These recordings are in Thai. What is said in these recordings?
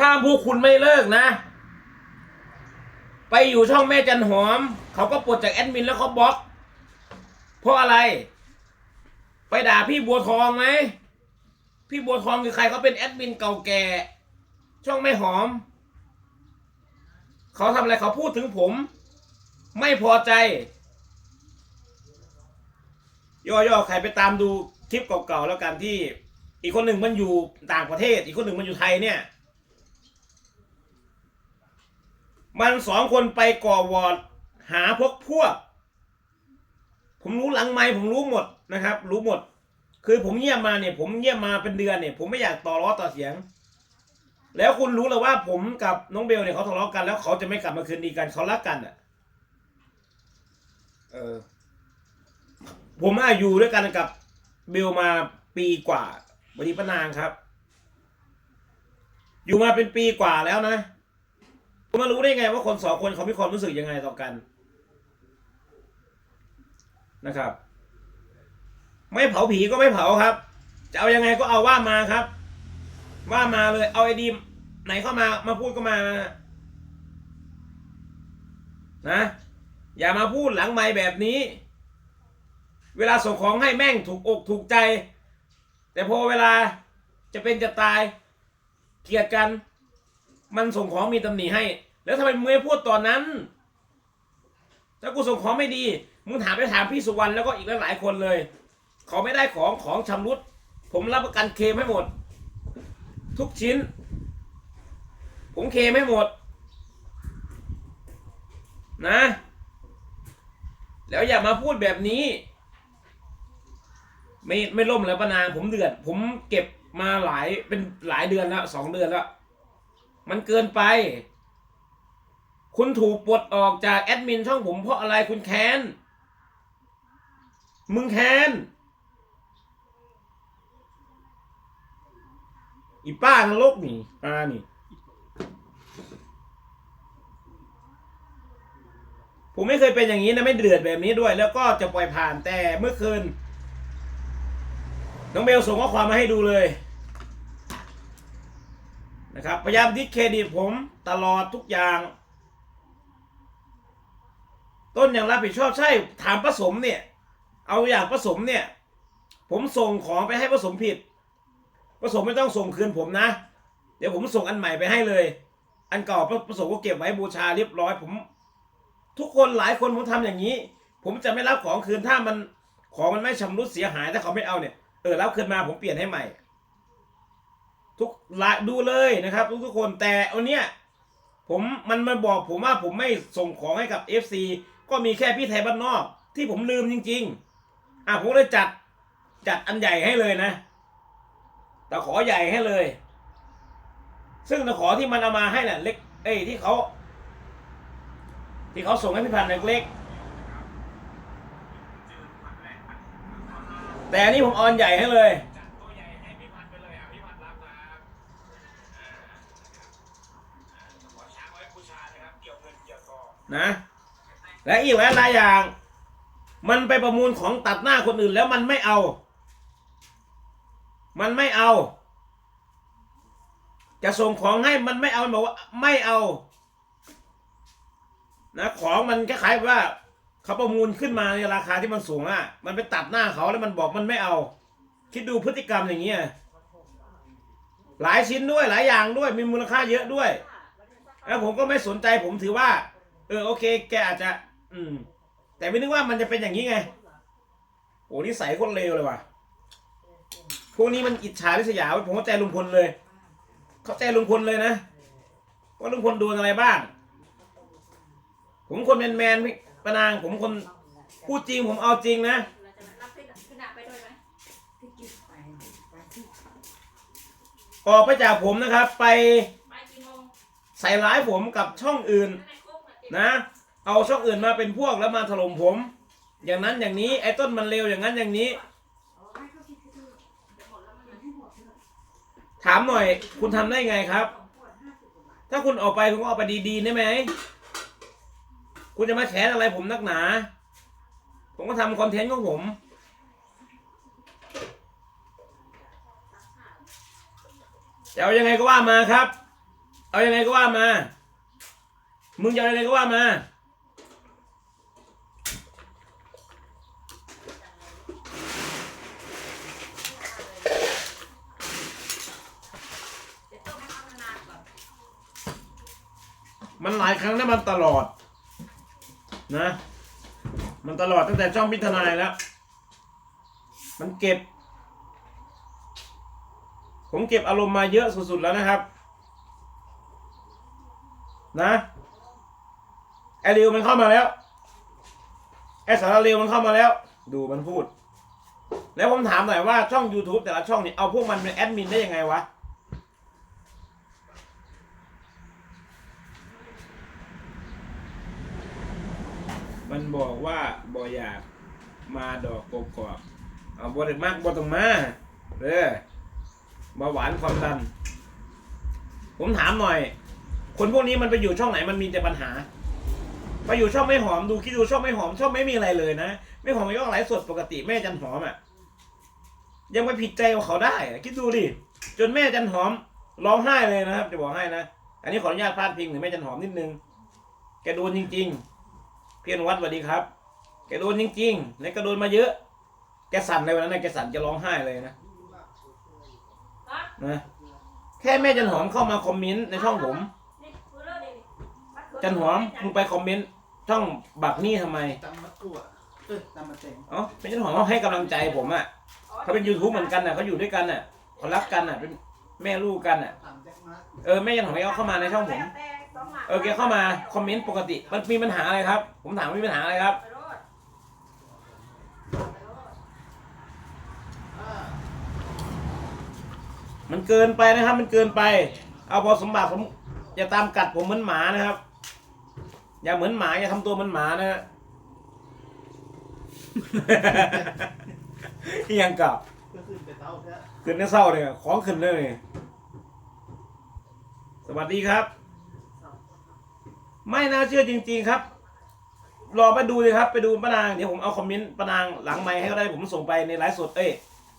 ถ้าพวกคุณไม่เลิกนะ ไปอยู่ช่องแม่จันหอม เขาก็ปลดจากแอดมินแล้วเขาบล็อก เพราะอะไร ไปด่าพี่บัวทองไหม พี่บัวทองคือใครเขาเป็นแอดมินเก่าแก่ ช่องไม่หอม เขาทำอะไรเขาพูดถึงผม ไม่พอใจ ย่อๆใครไปตามดูคลิปเก่าๆแล้วกันที่ อีกคนหนึ่งมันอยู่ต่างประเทศ อีกคนหนึ่งมันอยู่ไทยเนี่ย มันสองคนไปก่อวอร์ดหาพวกพวก ผมรู้หลังไม้ผมรู้หมดนะครับ รู้หมด คือผมเงียบมาเนี่ย ผมเงียบมาเป็นเดือนเนี่ย ผมไม่อยากต่อล้อต่อเสียง แล้วคุณรู้เลยว่าผมกับน้องเบลเนี่ยเขาทะเลาะกันแล้วเขาจะไม่กลับมาคืนดีกันเขารักกันอะ เออ ผมอะอยู่ด้วยกันกับเบลมาปีกว่าวันนี้ป้านางครับ อยู่มาเป็นปีกว่าแล้วนะ คุณมารู้ได้ไงว่าคนสองคนเขามีความรู้สึกยังไงต่อกันนะครับ ไม่เผาผีก็ไม่เผาครับ จะเอายังไงก็เอาว่ามาครับ ว่ามาเลย เอาไอดีมไหนเข้ามามาพูดก็มา นะ อย่ามาพูดหลังไม้แบบนี้ เวลาส่งของให้แม่งถูกอกถูกใจ แต่พอเวลาจะเป็นจะตายเกลียดกัน มันส่งของมีตำหนิให้ แล้วทำไมมึงไม่พูดตอนนั้นถ้ากูส่งของไม่ดี มึงถามไปถามพี่สุวรรณแล้วก็อีกหลายคนเลยขาไม่ได้ของของชำรุด ผมรับประกันเคมให้หมด ทุกชิ้น ผมเคมให้หมด นะ แล้วอย่ามาพูดแบบนี้ ไม่ไม่ล่มแล้วปานางผมเดือด ผมเก็บมาหลายเป็นหลายเดือนแล้วสองเดือนแล้ว มันเกินไป คุณถูกปลดออกจากแอดมินช่องผมเพราะอะไรคุณแค้น มึงแค้น อีป้านรกนี่ป้านี่ผมไม่เคยเป็นอย่างนี้นะไม่เดือดแบบนี้ด้วย แล้วก็จะปล่อยผ่านแต่เมื่อคืน น้องเบลส่งข้อความมาให้ดูเลย นะครับ พยายามดิสเครดิตผมตลอดทุกอย่าง ต้นอย่างรับผิดชอบใช่ถามผสมเนี่ย เอาอย่างผสมเนี่ย ผมส่งของไปให้ผสมผิดผสมไม่ต้องส่งคืนผมนะ เดี๋ยวผมส่งอันใหม่ไปให้เลย อันเก่าผสมก็เก็บไว้บูชาเรียบร้อยผม ทุกคนหลายคนผมทำอย่างนี้ ผมจะไม่รับของคืนถ้ามันของมันไม่ชำรุดเสียหายถ้าเขาไม่เอาเนี่ยเออรับคืนมาผมเปลี่ยนให้ใหม่ ทุกละดูเลยนะครับ ทุกทุกคนแต่เอาเนี้ยผมมันมาบอกผมว่าผมไม่ส่งของให้กับ FC ก็มีแค่พี่ไทยบ้านนอก ที่ผมลืมจริง ๆ อะผมเลยจัดจัดอันใหญ่ให้เลยนะตะขอใหญ่ให้เลย ซึ่งตะขอที่มันเอามาให้น่ะ เล็ก เอ้ยที่เขาที่เขาส่งให้พี่พันธ์เล็กๆแต่อันนี้ผมออนใหญ่ให้เลย นะ และอีกหลายอย่าง มันไปประมูลของตัดหน้าคนอื่นแล้วมันไม่เอา มันไม่เอา จะส่งของให้มันไม่เอามันบอกว่าไม่เอา นะของมันคล้ายๆว่าเขาประมูลขึ้นมาในราคาที่มันสูงอะ มันไปตัดหน้าเขาแล้วมันบอกมันไม่เอา คิดดูพฤติกรรมอย่างเงี้ยหลายชิ้นด้วยหลายอย่างด้วยมีมูลค่าเยอะด้วย แล้วผมก็ไม่สนใจผมถือว่า เออโอเค แกอาจจะ อืม แต่ไม่นึกว่ามันจะเป็นอย่างนี้ไงโอ้นิสัยคนเลวเลยว่ะพวกนี้มันอิจฉาริษยาเว้ยผมเข้าใจลุงพลเลย เข้าใจลุงพลเลยนะว่าลุงพลโดนอะไรบ้างผมคนแมนแมนๆพี่ปะนางผมคนพูดจริงผมเอาจริงนะเราจะรับพี่พี่นาไปด้วยไหมออกไปจากผมนะครับ ไปไปกี่โมงใส่ร้ายผมกับช่องอื่นให้ครบ นะ เอาช่องอื่นมาเป็นพวกแล้วมาถล่มผม อย่างนั้นอย่างนี้ไอ้ต้นมันเลวอย่างนั้นอย่างนี้ ถามหน่อย คุณทำได้ไงครับ ถ้าคุณออกไปคุณก็ออกไปดีๆได้ไหมคุณจะมาแฉอะไรผมนักหนา ผมก็ทำคอนเทนต์ของผม จะเอายังไงก็ว่ามาครับ เอายังไงก็ว่ามา มึงจะอายังไงก็ว่ามาม,มันหลายครั้งนะมันตลอด นะ มันตลอดตั้งแต่ช่องพิธนายแล้ว มันเก็บ ผมเก็บอารมณ์มาเยอะสุดๆแล้วนะครับ นะ ไอริวมันเข้ามาแล้ว ไอสารเริวมันเข้ามาแล้ว ดูมันพูด แล้วผมถามหน่อยว่าช่อง YouTube แต่ละช่องเนี่ยเอาพวกมันเป็นแอดมินได้ยังไงวะ มันบอกว่าบออยากมาดอกกกอกเอาบอได้มากบอต้องมาเด้อเบาหวานความดัน ผมถามหน่อย คนพวกนี้มันไปอยู่ช่องไหนมันมีแต่ปัญหา ไปอยู่ช่องไม่หอมดูคิดดูช่องไม่หอมช่องไม่มีอะไรเลยนะไม่หอมมันก็ไลฟ์สดปกติแม่จันหอมอะยังไปผิดใจกับเขาได้คิดดูดิจนแม่จันหอมร้องไห้เลยนะครับ จะบอกให้นะอันนี้ขออนุญาตพลาดพิงถึงแม่จันหอมนิดนึงแกโดนจริง ๆ เพียรวัดสวัสดีครับ แกโดนจริงๆแล้วก็โดนมาเยอะ แกสั่นในวันนั้นนะแกสั่นจะร้องไห้เลยนะนะแค่แม่จันหอมเข้ามาคอมเมนต์ในช่องผม นี่กูเลิกดิมัดเขื จันหอมมึงไปคอมเมนต์ช่องบักนี่ทำไมตำมะกรูดเอ้ยตำมะเต็งเอ้าแม่จันหอมเขาให้กำลังใจผมอะเขาเป็น YouTube เหมือนกันอะเขาอยู่ด้วยกันอะเขารักกันอะเป็นแม่ลูกกันอะตำแจ็คมาร์เออแม่จันหอมเขาเข้ามาในช่องผมเออแกเข้ามาคอมเมนต์ปกติมันมีปัญหาอะไรครับ ผมถามว่ามีปัญหาอะไรครับไปโลดไปโลดอ่ามันเกินไปนะครับ มันเกินไป เอาพอสมบัติผมอย่าตามกัดผมเหมือนหมานะครับ อย่าเหมือนหมาอย่าทำตัวเหมือนหมานะฮะ ยังกับก็ขึ้นไปเต้าแท้ขึ้นในเศร้าเนี่ยของขึ้นเลย สวัสดีครับ ไม่น่าเชื่อจริง ๆครับ รอไปดูเลยครับ ไปดูป้านางเดี๋ยวผมเอาคอมเมนต์ป้านางหลังไมค์ให้ก็ได้ผมส่งไปในไลฟ์สดเอ้ย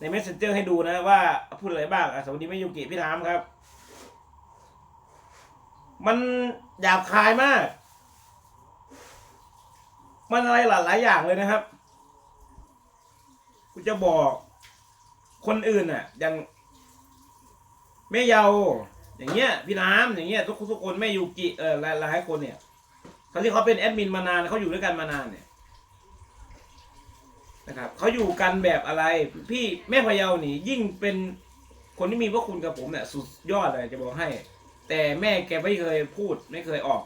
ใน messenger ให้ดูนะว่าพูดอะไรบ้างอะสวัสดีแม่ยุกิพี่น้ำครับ มันหยาบคายมาก มันอะไรหลายๆอย่างเลยนะครับกูจะบอกคนอื่นอะ อย่างแม่เยาอย่างเงี้ยพี่น้ำอย่างเงี้ยทุกทุกคนแม่ยูกิเออหลายหลายคนเนี่ยเขาที่เขาเป็นแอดมินมานานเขาอยู่ด้วยกันมานานเนี่ยนะครับเขาอยู่กันแบบอะไร พี่แม่พะเยานี่ ยิ่งเป็นคนที่มีพระคุณกับผมเนี่ยสุดยอดเลยจะบอกให้ แต่แม่แกไม่เคยพูดไม่เคยออก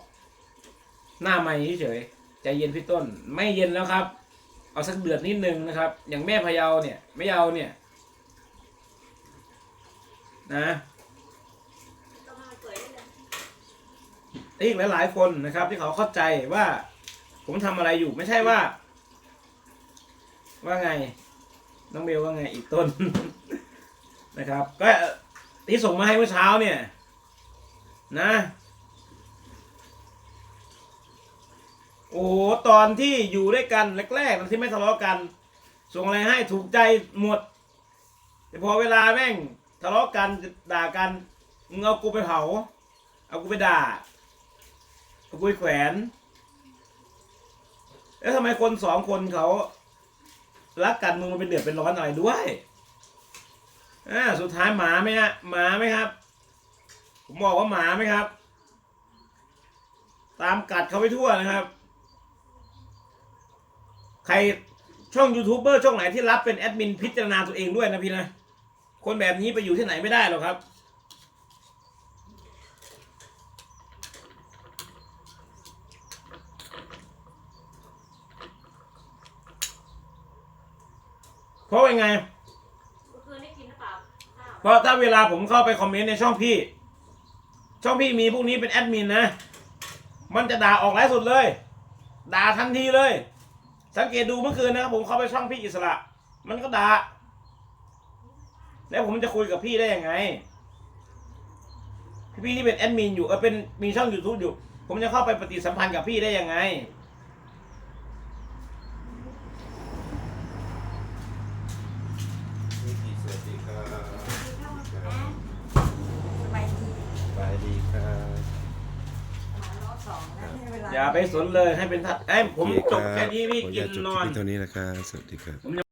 หน้าไม่เฉย ใจเย็นพี่ต้นไม่เย็นแล้วครับ เอาสักเดือดนิดนึงนะครับ อย่างแม่พะเยาเนี่ยแม่เยาเนี่ยนะอีกหลายๆคนนะครับ ที่เขาเข้าใจว่า ผมทำอะไรอยู่ไม่ใช่ว่า ว่าไง น้องเบลว่าไงอีกต้น นะครับ ก็ที่ส่งมาให้เมื่อเช้าเนี่ย นะ โอ้โหตอนที่อยู่ด้วยกันแรกๆที่ไม่ทะเลาะกัน ส่งอะไรให้ถูกใจหมด แต่พอเวลาแม่งทะเลาะกันด่ากันมึงเอากูไปเผาเอากูไปด่าเอากูไปแขวนแล้วทำไมคนสองคนเขารักกันมึงมันเป็นเดือดเป็นร้อนอะไรด้วยอ่าสุดท้ายหมาไหมฮะหมาไหมครับ ผมบอกว่าหมาไหมครับ ตามกัดเขาไปทั่วนะครับ ครช่องยูทูบเบอร์ช่องไหนที่รับเป็นแอดมินพิจารณาตัวเองด้วยนะพี่นะ คนแบบนี้ไปอยู่ที่ไหนไม่ได้หรอกครับ เพราะว่ายังไงเมื่อคืนได้กินหรือเปล่าข้าวเพราะถ้าเวลาผมเข้าไปคอมเมนต์ในช่องพี่ ช่องพี่มีพวกนี้เป็นแอดมินนะ มันจะด่าออกไลฟ์สดเลย ด่าทันทีเลย สังเกตดูเมื่อคืนนะครับผมเข้าไปช่องพี่อิสระ มันก็ด่าแล้วผมจะคุยกับพี่ได้ยังไง พี่ที่เป็นแอดมินอยู่เออเป็นมีช่อง YouTube อยู่ ผมจะเข้าไปปฏิสัมพันธ์กับพี่ได้ยังไง นี่กี่สวัสดีครับ กินข้าวมาแอนสบายดี สบายดี ดีครับ รอบสองนะให้เวลา อย่าไปสนเลยให้เป็นทัดไอ้ยผมโอเคจบรับแค่นี้พี่ขออกิญานตจบนอนที่เท่านี้นะครับสวัสดีครับ